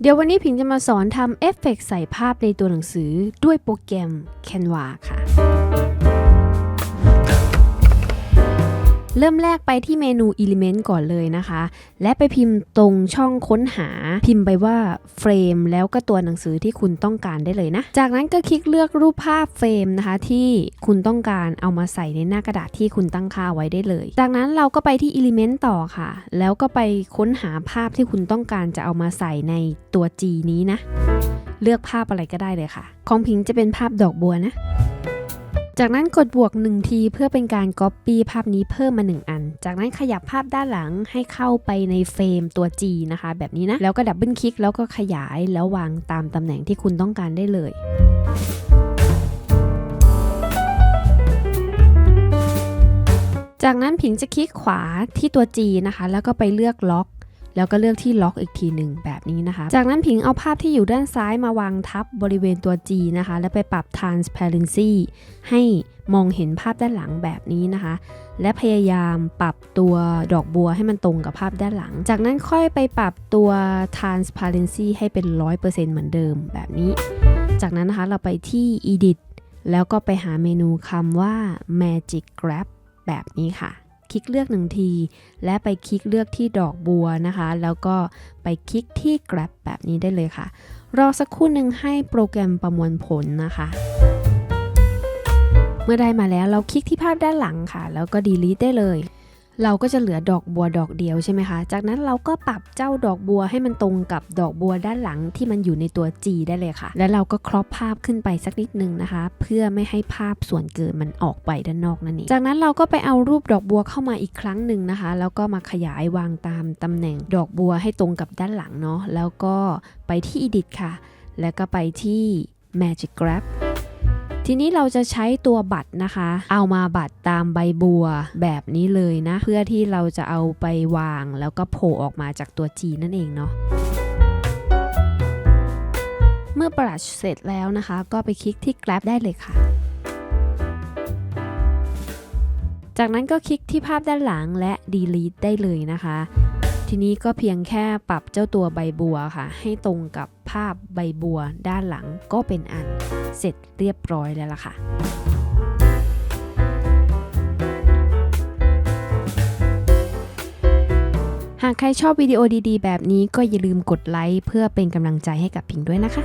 เดี๋ยววันนี้ผิงจะมาสอนทำเอฟเฟกต์ใส่ภาพในตัวหนังสือด้วยโปรแกรม Canva ค่ะ เริ่มแรกไปที่เมนู Element ก่อนเลยนะคะ และไปพิมพ์ตรงช่องค้นหา พิมพ์ไปว่าเฟรมแล้วก็ตัวหนังสือที่คุณต้องการได้เลยนะ จากนั้นก็คลิกเลือกรูปภาพเฟรมนะคะ ที่คุณต้องการเอามาใส่ในหน้ากระดาษที่คุณตั้งค่าไว้ได้เลย จากนั้นเราก็ไปที่ Element ต่อค่ะ แล้วก็ไปค้นหาภาพที่คุณต้องการจะเอามาใส่ในตัว G นี้นะ เลือกภาพอะไรก็ได้เลยค่ะ ของพิงจะเป็นภาพดอกบัวนะ จากนั้นกดบวก 1 ทีเพื่อเป็นการ Copy ภาพนี้เพิ่มมา 1 อัน จากนั้นขยับภาพด้านหลังให้เข้าไปในเฟรมตัว G นะคะ แบบนี้นะ แล้วก็ดับเบิลคลิกแล้วก็ขยายแล้ววางตามตำแหน่งที่คุณต้องการได้เลยจากนั้นผิงจะคลิกขวาที่ตัว G นะคะ แล้วก็ไปเลือกล็อก แล้วก็เลือกที่ล็อกอีกทีหนึ่งแบบนี้นะคะ จากนั้นผิงเอาภาพที่อยู่ด้านซ้ายมาวางทับบริเวณตัว G นะคะ แล้วไปปรับ transparency ให้มองเห็นภาพด้านหลังแบบนี้นะคะ และพยายามปรับตัวดอกบัวให้มันตรงกับภาพด้านหลัง จากนั้นค่อยไปปรับตัว transparency ให้เป็น 100%เหมือนเดิมแบบนี้ จากนั้นนะคะเราไปที่ edit แล้วก็ไปหาเมนูคำว่า magic grab แบบนี้ค่ะ คลิกเลือกหนึ่งที และไปคลิกเลือกที่ดอกบัวนะคะ แล้วก็ไปคลิกที่ grab แบบนี้ได้เลยค่ะ รอสักครู่หนึ่งให้โปรแกรมประมวลผลนะคะเมื่อได้มาแล้วเราคลิกที่ภาพด้านหลังค่ะ แล้วก็ delete ได้เลย เราก็จะเหลือดอกบัวดอกเดียวใช่ไหมคะ จากนั้นเราก็ปรับเจ้าดอกบัวให้มันตรงกับดอกบัวด้านหลังที่มันอยู่ในตัว G ได้เลยค่ะ แล้วเราก็ครอปภาพขึ้นไปสักนิดนึงนะคะ เพื่อไม่ให้ภาพส่วนเกินมันออกไปด้านนอกนั่นเอง จากนั้นเราก็ไปเอารูปดอกบัวเข้ามาอีกครั้งหนึ่งนะคะ แล้วก็มาขยายวางตามตำแหน่งดอกบัวให้ตรงกับด้านหลังเนาะ แล้วก็ไปที่ edit ค่ะ แล้วก็ไปที่ magic grab ทีนี้เราจะใช้ตัวบัตรนะคะ เอามาบัตรตามใบบัวแบบนี้เลยนะ เพื่อที่เราจะเอาไปวางแล้วก็โผล่ออกมาจากตัว G นั่นเองเนาะเมื่อประเสร็จแล้วนะคะ ก็ไปคลิกที่ Grab ได้เลยค่ะจากนั้นก็คลิกที่ภาพด้านหลังและ delete ได้เลยนะคะ ทีนี้ก็เพียงแค่ปรับเจ้าตัวใบบัวค่ะ ให้ตรงกับาพใบบัวด้านหลังก็เป็นอันเสร็จเรียบร้อยแล้วล่ะค่ะหากใครชอบวิดีโอดีๆ แบบนี้ก็อย่าลืมกดไลค์เพื่อเป็นกำลังใจให้กับพิงด้วยนะคะ